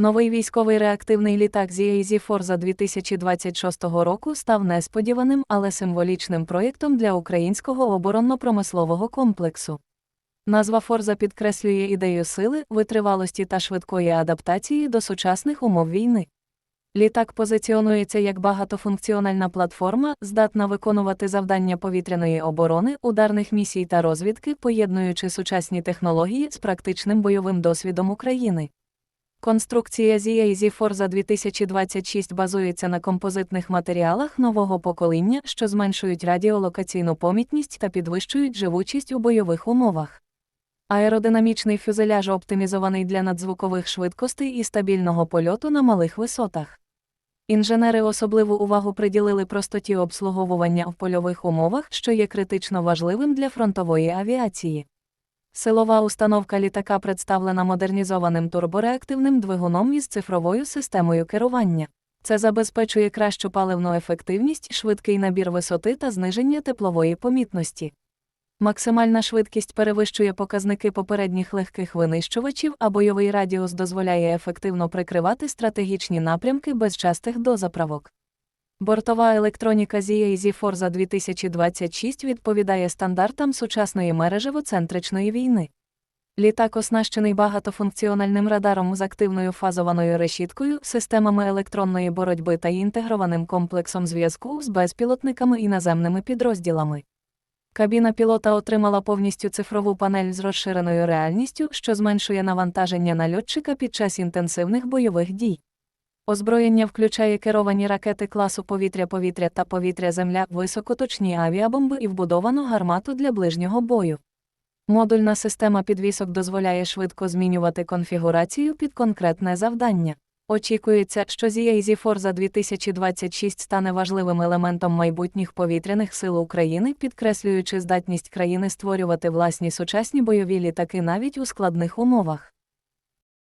Новий військовий реактивний літак ZAZ Forza 2026 року став несподіваним, але символічним проєктом для українського оборонно-промислового комплексу. Назва Forza підкреслює ідею сили, витривалості та швидкої адаптації до сучасних умов війни. Літак позиціонується як багатофункціональна платформа, здатна виконувати завдання повітряної оборони, ударних місій та розвідки, поєднуючи сучасні технології з практичним бойовим досвідом України. Конструкція ZAZ Forza 2026 базується на композитних матеріалах нового покоління, що зменшують радіолокаційну помітність та підвищують живучість у бойових умовах. Аеродинамічний фюзеляж оптимізований для надзвукових швидкостей і стабільного польоту на малих висотах. Інженери особливу увагу приділили простоті обслуговування в польових умовах, що є критично важливим для фронтової авіації. Силова установка літака представлена модернізованим турбореактивним двигуном із цифровою системою керування. Це забезпечує кращу паливну ефективність, швидкий набір висоти та зниження теплової помітності. Максимальна швидкість перевищує показники попередніх легких винищувачів, а бойовий радіус дозволяє ефективно прикривати стратегічні напрямки без частих дозаправок. Бортова електроніка ZAZ Forza 2026 відповідає стандартам сучасної мережево-центричної війни. Літак оснащений багатофункціональним радаром з активною фазованою решіткою, системами електронної боротьби та інтегрованим комплексом зв'язку з безпілотниками і наземними підрозділами. Кабіна пілота отримала повністю цифрову панель з розширеною реальністю, що зменшує навантаження на льотчика під час інтенсивних бойових дій. Озброєння включає керовані ракети класу повітря-повітря та повітря-земля, високоточні авіабомби і вбудовану гармату для ближнього бою. Модульна система підвісок дозволяє швидко змінювати конфігурацію під конкретне завдання. Очікується, що ZAZ Forza 2026 стане важливим елементом майбутніх повітряних сил України, підкреслюючи здатність країни створювати власні сучасні бойові літаки навіть у складних умовах.